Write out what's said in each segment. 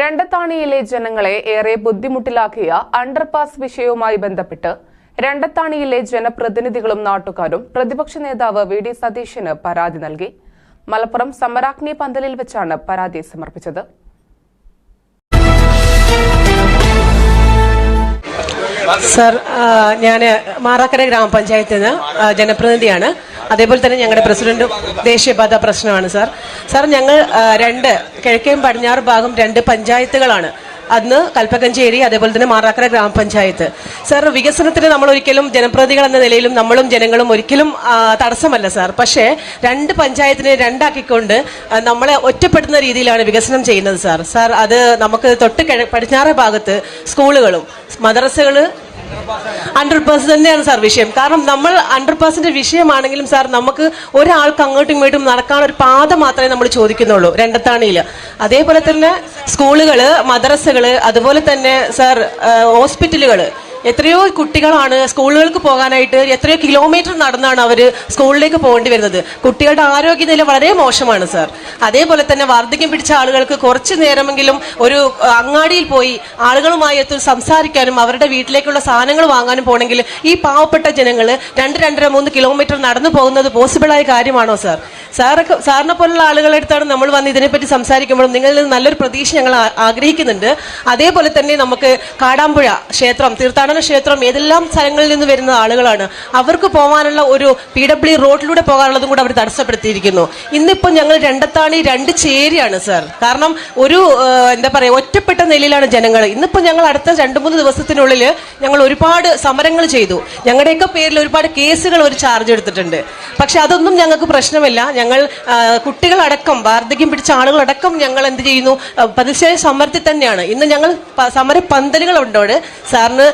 രണ്ടത്താണിയിലെ ജനങ്ങളെ ഏറെ ബുദ്ധിമുട്ടിലാക്കിയ അണ്ടർപാസ് വിഷയവുമായി ബന്ധപ്പെട്ട് രണ്ടത്താണിയിലെ ജനപ്രതിനിധികളും നാട്ടുകാരും പ്രതിപക്ഷ നേതാവ് വി ഡി സതീശന് പരാതി നൽകി. മലപ്പുറം സമരാഗ്നി പന്തലിൽ വെച്ചാണ് പരാതി സമർപ്പിച്ചത്. സർ ഞാൻ മാറാക്കര ഗ്രാമപഞ്ചായത്തിൽ നിന്ന് ജനപ്രതിനിധിയാണ്. അതേപോലെ തന്നെ ഞങ്ങളുടെ പ്രസിഡന്റും ദേശീയപാത പ്രശ്നമാണ് സർ. സർ ഞങ്ങൾ രണ്ട് കിഴക്കേം പടിഞ്ഞാറ് ഭാഗം രണ്ട് പഞ്ചായത്തുകളാണ്. അന്ന് കൽപ്പകഞ്ചേരി അതേപോലെ തന്നെ മാറാക്കര ഗ്രാമപഞ്ചായത്ത്. സാർ വികസനത്തിന് നമ്മൾ ഒരിക്കലും ജനപ്രതികൾ എന്ന നിലയിലും നമ്മളും ജനങ്ങളും ഒരിക്കലും തടസ്സമല്ല സാർ. പക്ഷേ രണ്ട് പഞ്ചായത്തിനെ രണ്ടാക്കിക്കൊണ്ട് നമ്മളെ ഒറ്റപ്പെടുന്ന രീതിയിലാണ് വികസനം ചെയ്യുന്നത് സാർ. സാർ അത് നമുക്ക് തൊട്ട് പടിഞ്ഞാറ് ഭാഗത്ത് സ്കൂളുകളും മദ്രസകൾ ഹൺഡ്രഡ് പേഴ്സന്റ് തന്നെയാണ് സാർ വിഷയം. കാരണം നമ്മൾ ഹൺഡ്രഡ് പേഴ്സെന്റ് വിഷയമാണെങ്കിലും സാർ നമുക്ക് ഒരാൾക്ക് അങ്ങോട്ടും ഇങ്ങോട്ടും നടക്കാൻ ഒരു പാത മാത്രമേ നമ്മൾ ചോദിക്കുന്നുള്ളൂ രണ്ടത്താണിയിൽ അതേപോലെ തന്നെ സ്കൂളുകൾ മദ്രസകൾ അതുപോലെ തന്നെ സാർ ഹോസ്പിറ്റലുകൾ എത്രയോ കുട്ടികളാണ് സ്കൂളുകൾക്ക് പോകാനായിട്ട് എത്രയോ കിലോമീറ്റർ നടന്നാണ് അവർ സ്കൂളിലേക്ക് പോകേണ്ടി വരുന്നത്. കുട്ടികളുടെ ആരോഗ്യനില വളരെ മോശമാണ് സർ. അതേപോലെ തന്നെ വാർദ്ധക്യം പിടിച്ച ആളുകൾക്ക് കുറച്ച് നേരമെങ്കിലും ഒരു അങ്ങാടിയിൽ പോയി ആളുകളുമായി എത്തി സംസാരിക്കാനും അവരുടെ വീട്ടിലേക്കുള്ള സാധനങ്ങൾ വാങ്ങാനും പോകണമെങ്കിൽ ഈ പാവപ്പെട്ട ജനങ്ങൾ രണ്ട് രണ്ടര മൂന്ന് കിലോമീറ്റർ നടന്നു പോകുന്നത് പോസിബിളായ കാര്യമാണോ സാർ? സാറൊക്കെ സാറിനെ പോലുള്ള ആളുകളുടെ അടുത്താണ് നമ്മൾ വന്ന് ഇതിനെപ്പറ്റി സംസാരിക്കുമ്പോഴും നിങ്ങളിൽ നിന്ന് നല്ലൊരു പ്രതീക്ഷ ഞങ്ങൾ ആഗ്രഹിക്കുന്നുണ്ട്. അതേപോലെ തന്നെ നമുക്ക് കാടാമ്പുഴ ക്ഷേത്രം തീർത്ഥാടന ക്ഷേത്രം ഏതെല്ലാം സ്ഥലങ്ങളിൽ നിന്ന് വരുന്ന ആളുകളാണ് അവർക്ക് പോകാനുള്ള ഒരു പി ഡബ്ല്യു റോഡിലൂടെ പോകാനുള്ളതും കൂടെ അവർ തടസ്സപ്പെടുത്തിയിരിക്കുന്നു. ഇന്നിപ്പോൾ ഞങ്ങൾ രണ്ടത്താണി രണ്ട് ചേരിയാണ് സർ. കാരണം ഒരു എന്താ പറയുക ഒറ്റപ്പെട്ട നിലയിലാണ് ജനങ്ങൾ. ഇന്നിപ്പോൾ ഞങ്ങൾ അടുത്ത രണ്ട് മൂന്ന് ദിവസത്തിനുള്ളിൽ ഞങ്ങൾ ഒരുപാട് സമരങ്ങൾ ചെയ്തു. ഞങ്ങളുടെയൊക്കെ പേരിൽ ഒരുപാട് കേസുകൾ ഒരു ചാർജ് എടുത്തിട്ടുണ്ട്. പക്ഷെ അതൊന്നും ഞങ്ങൾക്ക് പ്രശ്നമില്ല. ഞങ്ങൾ കുട്ടികളടക്കം വാർദ്ധക്യം പിടിച്ച ആളുകളടക്കം ഞങ്ങൾ എന്ത് ചെയ്യുന്നു? പ്രതിഷേധ സമരത്തിൽ തന്നെയാണ്. ഇന്ന് ഞങ്ങൾ സമര പന്തലുകൾ ഉണ്ടോട് സാറിന്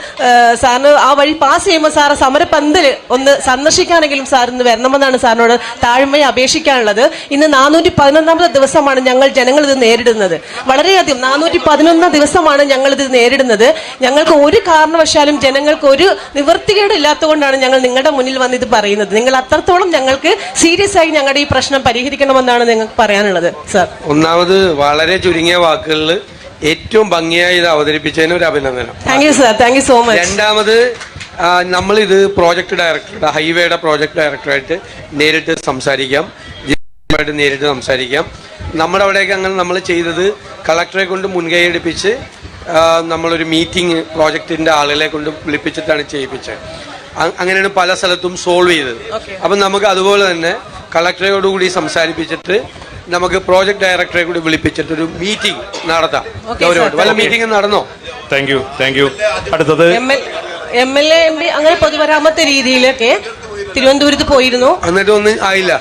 സാറിന് ആ വഴി പാസ് ചെയ്യുമ്പോൾ സാർ സമര പന്തൽ ഒന്ന് സന്ദർശിക്കാനെങ്കിലും ഇന്ന് വരണമെന്നാണ് സാറിനോട് താഴ്മയെ അപേക്ഷിക്കാനുള്ളത്. ഇന്ന് നാനൂറ്റി പതിനൊന്നാമത്തെ ദിവസമാണ് ഞങ്ങൾ ജനങ്ങൾ ഇത് നേരിടുന്നത്. വളരെയധികം നാനൂറ്റി പതിനൊന്നാം ദിവസമാണ് ഞങ്ങൾ ഇത് നേരിടുന്നത്. ഞങ്ങൾക്ക് ഒരു കാരണവശാലും ജനങ്ങൾക്ക് ഒരു നിവൃത്തികേട് ഇല്ലാത്തതുകൊണ്ടാണ് ഞങ്ങൾ നിങ്ങളുടെ മുന്നിൽ വന്ന് ഇത് പറയുന്നത്. നിങ്ങൾ അത്രത്തോളം ഞങ്ങൾക്ക് സീരിയസ് ആയി ഞങ്ങളുടെ ഈ പ്രശ്നം പരിഹരിക്കണമെന്നാണ് നിങ്ങൾക്ക് പറയാനുള്ളത് സാർ. ഒന്നാമത് വളരെ ചുരുങ്ങിയ വാക്കുകളിൽ ഏറ്റവും ഭംഗിയായി ഇത് അവതരിപ്പിച്ചതിന് ഒരു അഭിനന്ദനം. Thank you sir thank you so much രണ്ടാമത് നമ്മളിത് പ്രോജക്ട് ഡയറക്ടറുടെ ഹൈവേയുടെ പ്രോജക്ട് ഡയറക്ടറായിട്ട് നേരിട്ട് സംസാരിക്കാം. ജില്ലയുമായിട്ട് നേരിട്ട് സംസാരിക്കാം. നമ്മുടെ അവിടെയൊക്കെ അങ്ങനെ നമ്മൾ ചെയ്തത് കളക്ടറെ കൊണ്ട് മുൻകൈ എടുപ്പിച്ച് നമ്മളൊരു മീറ്റിംഗ് പ്രോജക്റ്റിന്റെ ആളുകളെ കൊണ്ട് വിളിപ്പിച്ചിട്ടാണ് ചെയ്യിപ്പിച്ചത്. അങ്ങനെയാണ് പല സ്ഥലത്തും സോൾവ് ചെയ്തത്. അപ്പം നമുക്ക് അതുപോലെ തന്നെ കളക്ടറോടുകൂടി സംസാരിപ്പിച്ചിട്ട് നമുക്ക് പ്രോജക്ട് ഡയറക്ടറെ കൂടി വിളിപ്പിച്ചിട്ട് ഒരു മീറ്റിംഗ് നടത്താം. ഗൗരവമായിട്ട്. വല്ല മീറ്റിംഗ് നടന്നോ? താങ്ക് യു താങ്ക് യു അടുത്തത് M L A M P അങ്ങനെ പൊതുവരാമത്തെ രീതിയിലൊക്കെ തിരുവനന്തപുരത്ത് പോയിരുന്നു. എന്നിട്ട് ഒന്നും ആയില്ല.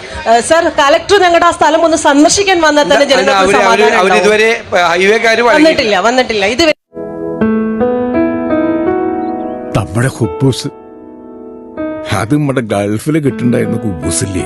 സർ കളക്ടർ കലക്ടർ ഞങ്ങളുടെ ആ സ്ഥലം ഒന്ന് സന്ദർശിക്കാൻ വന്നാൽ തന്നെ ജനങ്ങൾക്ക് സമാധാനം ഉണ്ടാവും. വന്നിട്ടില്ല വന്നിട്ടില്ല. ഇതുവരെ നമ്മുടെ ഹുബൂസ് അത് നമ്മുടെ ഗൾഫിൽ കിട്ടുണ്ടായിരുന്ന കുബൂസില്ലേ?